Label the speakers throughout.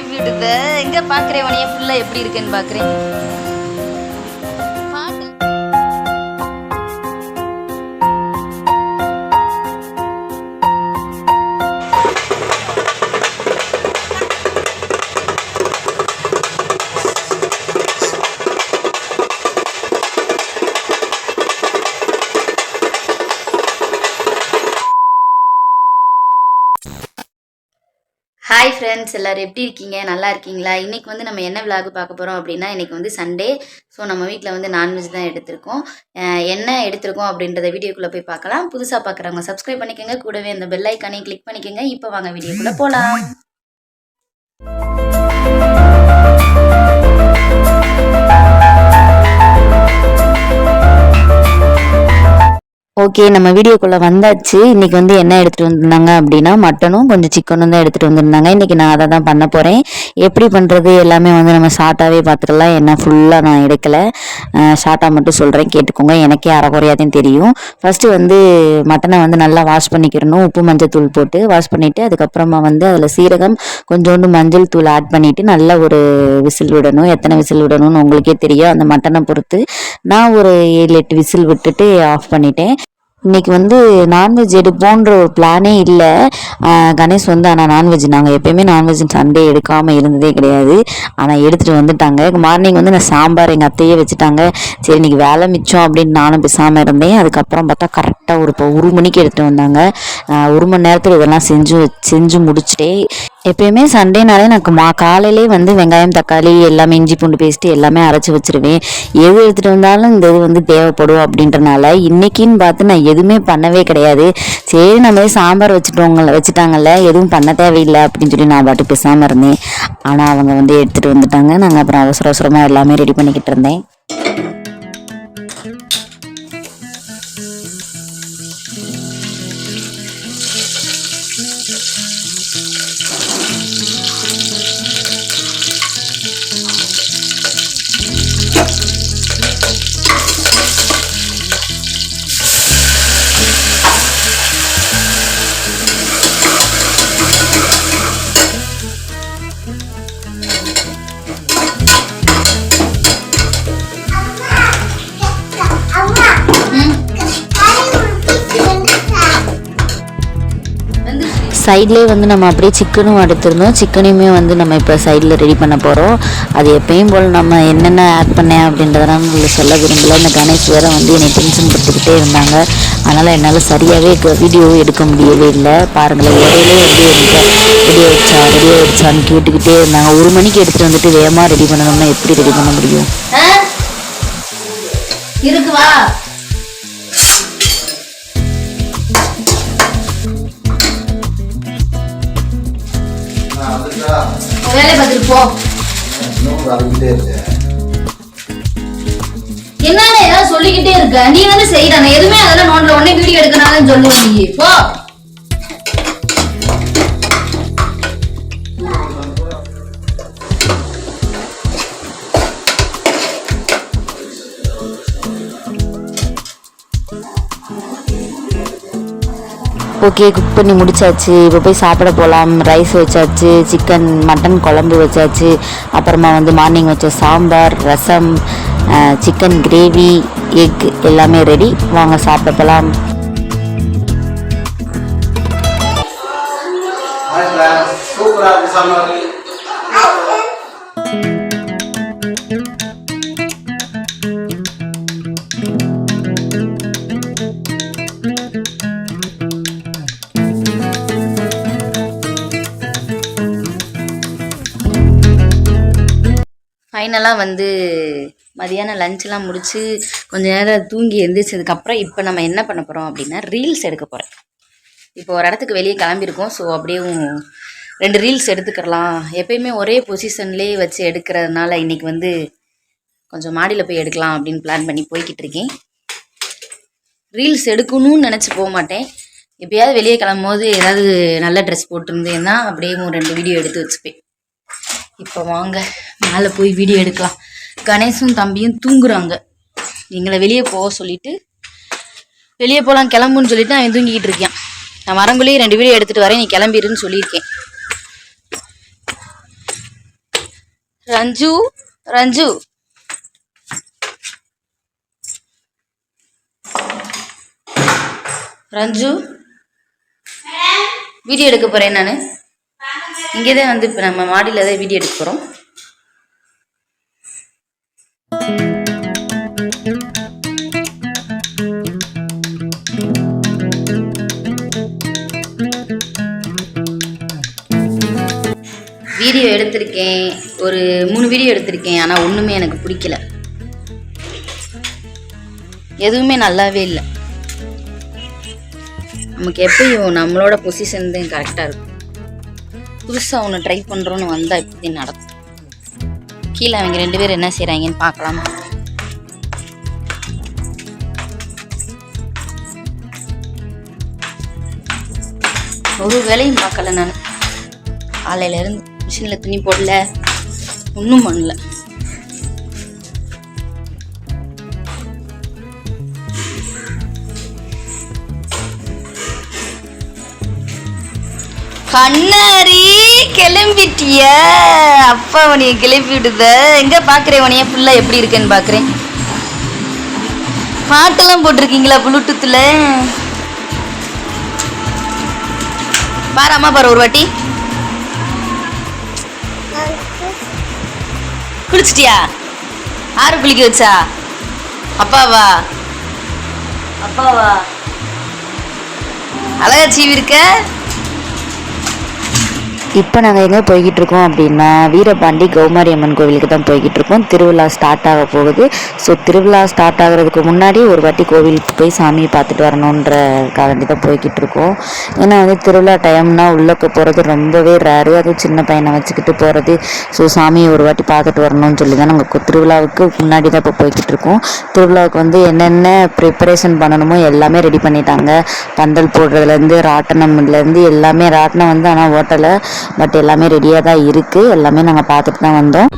Speaker 1: Live விடுத எங்கே பார்க்குறேன் உனையே ஃபுல்லா எப்படி இருக்குன்னு பாக்குறேன் ஹாய் ஃப்ரெண்ட்ஸ் எல்லோரும் எப்படி இருக்கீங்க நல்லா இருக்கீங்களா இன்றைக்கி வந்து நம்ம என்ன விலாக் பார்க்க போகிறோம் அப்படின்னா இன்றைக்கி வந்து சண்டே ஸோ நம்ம வீட்டில் வந்து நான்வெஜ் தான் எடுத்திருக்கோம் என்ன எடுத்திருக்கோம் அப்படின்றத வீடியோக்குள்ளே போய் பார்க்கலாம் புதுசாக பார்க்குறவங்க சப்ஸ்கிரைப் பண்ணிக்கோங்க கூடவே அந்த பெல் ஐக்கானையும் கிளிக் பண்ணிக்கோங்க இப்போ வாங்க வீடியோக்குள்ளே போகலாம் ஓகே நம்ம வீடியோக்குள்ளே வந்தாச்சு இன்றைக்கி வந்து என்ன எடுத்துகிட்டு வந்திருந்தாங்க அப்படின்னா மட்டனும் கொஞ்சம் சிக்கனும் தான் எடுத்துகிட்டு வந்திருந்தாங்க இன்றைக்கி நான் அதை தான் பண்ண போகிறேன் எப்படி பண்ணுறது எல்லாமே வந்து நம்ம ஷார்ட்டாகவே பார்த்துக்கலாம் என்ன ஃபுல்லாக நான் எடுக்கலை ஷார்ட்டாக மட்டும் சொல்கிறேன் கேட்டுக்கோங்க எனக்கே அறகுறையாதையும் தெரியும் ஃபஸ்ட்டு வந்து மட்டனை வந்து நல்லா வாஷ் பண்ணிக்கிறணும் உப்பு மஞ்சள் தூள் போட்டு வாஷ் பண்ணிவிட்டு அதுக்கப்புறமா வந்து அதில் சீரகம் கொஞ்சோண்டு மஞ்சள் தூள் ஆட் பண்ணிவிட்டு நல்லா ஒரு விசில் விடணும் எத்தனை விசில் விடணும்னு உங்களுக்கே தெரியும் அந்த மட்டனை பொறுத்து நான் ஒரு ஏழு எட்டு விசில் விட்டுட்டு ஆஃப் பண்ணிட்டேன் இன்றைக்கி வந்து நான்வெஜ் எடுப்போன்ற ஒரு பிளானே இல்லை கணேஷ் வந்து ஆனால் நான்வெஜ் நாங்கள் எப்போயுமே நான்வெஜ் சண்டே எடுக்காமல் இருந்ததே கிடையாது ஆனால் எடுத்துகிட்டு வந்துட்டாங்க மார்னிங் வந்து நான் சாம்பார் எங்கள் அத்தையே வச்சுட்டாங்க சரி இன்றைக்கி வேலை மிச்சம் அப்படின்னு நானும் பேசாமல் இருந்தேன் அதுக்கப்புறம் பார்த்தா கரெக்டாக ஒரு இப்போ ஒரு மணிக்கு எடுத்துகிட்டு வந்தாங்க ஒரு மணி நேரத்தில் இதெல்லாம் செஞ்சு செஞ்சு முடிச்சுட்டே எப்பயுமே சண்டேனாலே எனக்கு மா காலையிலே வந்து வெங்காயம் தக்காளி எல்லாமே இஞ்சி பூண்டு பேஸ்ட்டு எல்லாமே அரைச்சி வச்சுருவேன் எது எடுத்துகிட்டு வந்தாலும் இந்த இது வந்து தேவைப்படும் அப்படின்றனால இன்றைக்கின்னு பார்த்து நான் எதுவுமே பண்ணவே கிடையாது சரி நம்ம சாம்பார் வச்சுட்டோங்க வச்சுட்டாங்கல்ல எதுவும் பண்ண தேவையில்லை அப்படின்னு சொல்லி நான் பாட்டு பேசாமல் இருந்தேன் ஆனால் அவங்க வந்து எடுத்துகிட்டு வந்துட்டாங்க நாங்கள் அப்புறம் அவசர அவசரமாக எல்லாமே ரெடி பண்ணிக்கிட்டு இருந்தேன் சைட்லேயே வந்து நம்ம அப்படியே சிக்கனும் எடுத்துருந்தோம் சிக்கனையுமே வந்து நம்ம இப்போ சைடில் ரெடி பண்ண போகிறோம் அது எப்பயும் போல் நம்ம என்னென்ன ஆட் பண்ணேன் அப்படின்றதெல்லாம் உங்களுக்கு சொல்ல விரும்பல இந்த கணேஷ் வேறு வந்து என்னை டென்ஷன் கொடுத்துக்கிட்டே இருந்தாங்க அதனால் என்னால் சரியாகவே வீடியோ எடுக்க முடியவே இல்லை பாருங்களேன் இடையிலே வந்து ரெடி ஆகிடுச்சா ரெடி ஆகிடுச்சான்னு கேட்டுக்கிட்டே இருந்தாங்க ஒரு மணிக்கு எடுத்துகிட்டு வந்துட்டு வேகமாக ரெடி பண்ணணும்னா எப்படி ரெடி பண்ண முடியும் இருக்குவா என்னால ஏதாவது சொல்லிக்கிட்டே இருக்க நீ வந்து செய்யறானே எதுவுமே அதெல்லாம் நோட்ல உடனே வீடியோ எடுக்கிறாங்கன்னு சொல்லுவீங்க நீ போ ஓகே குக் பண்ணி முடிச்சாச்சு இப்போ போய் சாப்பிட போகலாம் ரைஸ் வச்சாச்சு சிக்கன் மட்டன் குழம்பு வச்சாச்சு அப்புறமா வந்து மார்னிங் வச்ச sambar rasam chicken gravy egg எல்லாமே ரெடி வாங்க சாப்பிட போகலாம் சூப்பராக ஃபைனலாக வந்து மதியானம் லஞ்செலாம் முடித்து கொஞ்ச நேரம் தூங்கி எழுந்திரிச்சதுக்கப்புறம் இப்போ நம்ம என்ன பண்ண போகிறோம் அப்படின்னா ரீல்ஸ் எடுக்க போகிறேன் இப்போ ஒரு இடத்துக்கு வெளியே கிளம்பியிருக்கோம் ஸோ அப்படியே ரெண்டு ரீல்ஸ் எடுத்துக்கிறலாம் எப்பயுமே ஒரே பொசிஷன்லேயே வச்சு எடுக்கிறதுனால இன்றைக்கி வந்து கொஞ்சம் மாடியில் போய் எடுக்கலாம் அப்படின்னு பிளான் பண்ணி போய்கிட்டு இருக்கேன் ரீல்ஸ் எடுக்கணும்னு நினச்சி போக மாட்டேன் எப்பயாவது வெளியே கிளம்பும் போது ஏதாவது நல்ல ட்ரெஸ் போட்டிருந்தேன்னா அப்படியே ரெண்டு வீடியோ எடுத்து வச்சுப்பேன் இப்போ வாங்க மேலே போய் வீடியோ எடுக்கலாம் கணேசும் தம்பியும் தூங்குறாங்க எங்களை வெளியே போக சொல்லிட்டு வெளியே போகலாம் கிளம்புன்னு சொல்லிட்டு அவன் தூங்கிக்கிட்டு இருக்கேன் நான் வரங்குள்ளேயே ரெண்டு வீடியோ எடுத்துகிட்டு வரேன் நீ கிளம்பிடுன்னு சொல்லியிருக்கேன் ரஞ்சு ரஞ்சு ரஞ்சு வீடியோ எடுக்க போகிறேன் நான் இங்கே தான் வந்து இப்போ நம்ம மாடியில் தான் வீடியோ எடுக்க போகிறோம் வீடியோ எடுத்திருக்கேன் ஒரு மூணு வீடியோ எடுத்திருக்கேன் ஆனால் ஒன்றுமே எனக்கு பிடிக்கல எதுவுமே நல்லாவே இல்லை நமக்கு எப்பயும் நம்மளோட பொசிஷன் தான் கரெக்டாக இருக்கும் புதுசாக ஒன்று ட்ரை பண்ணுறோன்னு வந்தால் இப்படி நடக்கும் கீழே அவங்க ரெண்டு பேரும் என்ன செய்கிறாங்கன்னு பார்க்கலாமா ஒரு வேலையும் பார்க்கல நான் காலையிலேருந்து மிஷினில் துணி போடல ஒன்றும் பண்ணல கண்ணாரி கிளம்பிட்டிய அப்பா உனிய கிளப்பி விடுத எங்க பாக்குறேன் உனிய ஃபுல்லா எப்படி இருக்குன்னு பாக்குறேன் பாட்டெல்லாம் போட்டிருக்கீங்களா ப்ளூடூத்ல பாரு அம்மா பாரு ஒரு வாட்டி குளிச்சிட்டியா ஆறு குளிக்க வச்சா அப்பாவா அப்பாவா அழகா சீவி இருக்க இப்போ நாங்கள் எங்கே போய்கிட்டு இருக்கோம் அப்படின்னா வீரபாண்டி கௌமாரி அம்மன் கோவிலுக்கு தான் போய்கிட்டு இருக்கோம் திருவிழா ஸ்டார்ட் ஆக போகுது ஸோ திருவிழா ஸ்டார்ட் ஆகிறதுக்கு முன்னாடி ஒரு வாட்டி கோவிலுக்கு போய் சாமியை பார்த்துட்டு வரணுன்ற வேண்டி தான் போய்கிட்டு இருக்கோம் ஏன்னா வந்து திருவிழா டைம்னா உள்ளக்க போகிறது ரொம்பவே ரேரு அதுவும் சின்ன பையனை வச்சுக்கிட்டு போகிறது ஸோ சாமியை ஒரு வாட்டி பார்த்துட்டு வரணும்னு சொல்லி தான் நாங்கள் திருவிழாவுக்கு முன்னாடி தான் இப்போ போய்கிட்டு இருக்கோம் திருவிழாவுக்கு வந்து என்னென்ன ப்ரிப்பரேஷன் பண்ணணுமோ எல்லாமே ரெடி பண்ணிட்டாங்க பந்தல் போடுறதுலேருந்து ராட்டனம்லேருந்து எல்லாமே ராட்டினம் வந்து ஆனால் ஓட்டலை பட் எல்லாமே ரெடியாக தான் இருக்குது எல்லாமே நாங்கள் பார்த்துட்டு தான் வந்தோம்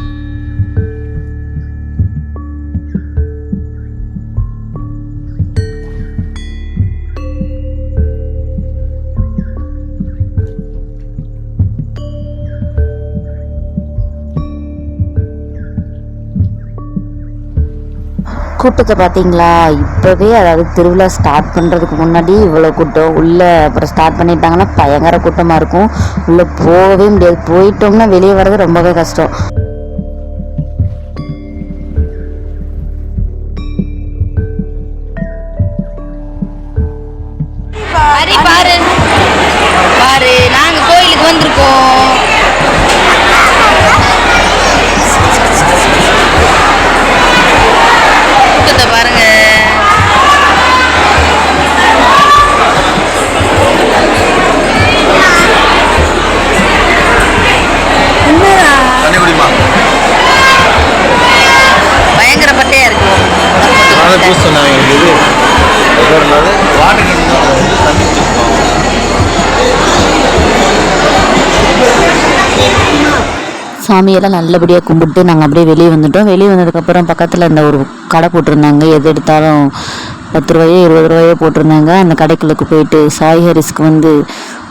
Speaker 1: கூட்டத்தை பார்த்தீங்களா இப்போவே அதாவது திருவிழா ஸ்டார்ட் பண்ணுறதுக்கு முன்னாடி இவ்வளோ கூட்டம் உள்ளே அப்புறம் ஸ்டார்ட் பண்ணிட்டாங்கன்னா பயங்கர கூட்டமாக இருக்கும் உள்ளே போகவே முடியாது போயிட்டோம்னா வெளியே வர்றது ரொம்பவே கஷ்டம் சாமியெல்லாம் நல்லபடியாக கும்பிட்டு நாங்கள் அப்படியே வெளியே வந்துட்டோம் வெளியே வந்ததுக்கப்புறம் பக்கத்தில் இந்த ஒரு கடை போட்டிருந்தாங்க எது எடுத்தாலும் பத்து ரூபாயோ இருபது ரூபாயோ போட்டிருந்தாங்க அந்த கடைக்குள்ளுக்கு போயிட்டு சாய் ஹரிஸ்க்கு வந்து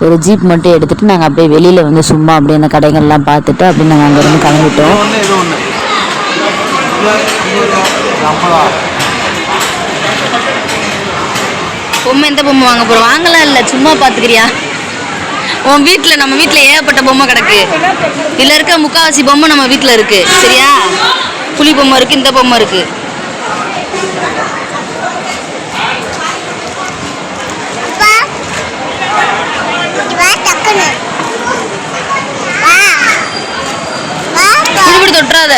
Speaker 1: ஒரு ஜீப் மட்டும் எடுத்துகிட்டு நாங்கள் அப்படியே வெளியில் வந்து சும்மா அப்படியே அந்த கடைகள்லாம் பார்த்துட்டு அப்படியே நாங்கள் அங்கேருந்து கிளம்பிட்டோம் பொம்மை எந்த பொம்மை வாங்க போகிறோம் வாங்கலாம் இல்லை சும்மா பார்த்துக்கிறியா உன் வீட்டில் நம்ம வீட்டில் ஏகப்பட்ட பொம்மை கிடக்கு இதில் இருக்க முக்காவாசி பொம்மை நம்ம வீட்டில் இருக்கு சரியா புளி பொம்மை இருக்கு இந்த பொம்மை இருக்கு தொட்டுறாத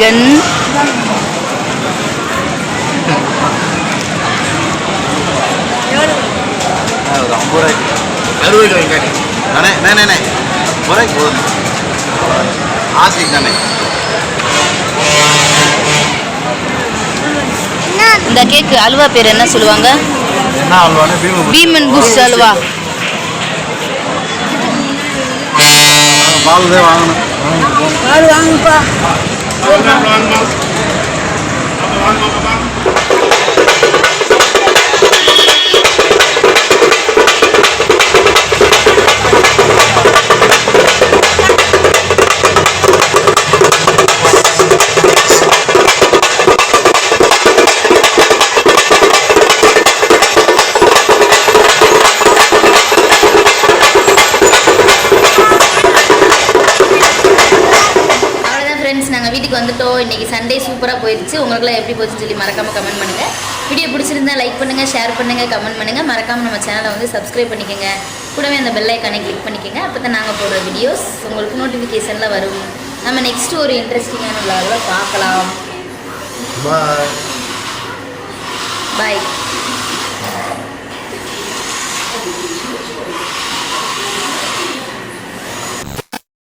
Speaker 1: சிக்கன் இந்த கேக்கு அல்வா பேர் என்ன சொல்லுவாங்க பீமன் அல்வா பால் வாங்கணும் வாங்கப்பா Bonne, bonne, bonne. இருந்துச்சு உங்களுக்குலாம் எப்படி போச்சுன்னு சொல்லி மறக்காமல் கமெண்ட் பண்ணுங்கள் வீடியோ பிடிச்சிருந்தா லைக் பண்ணுங்கள் ஷேர் பண்ணுங்கள் கமெண்ட் பண்ணுங்கள் மறக்காமல் நம்ம சேனலை வந்து சப்ஸ்கிரைப் பண்ணிக்கோங்க கூடவே அந்த பெல் ஐக்கானை கிளிக் பண்ணிக்கோங்க அப்போ தான் நாங்கள் போடுற வீடியோஸ் உங்களுக்கு நோட்டிஃபிகேஷனில் வரும் நம்ம நெக்ஸ்ட் ஒரு இன்ட்ரெஸ்டிங்கான விழாவில் பார்க்கலாம் பாய்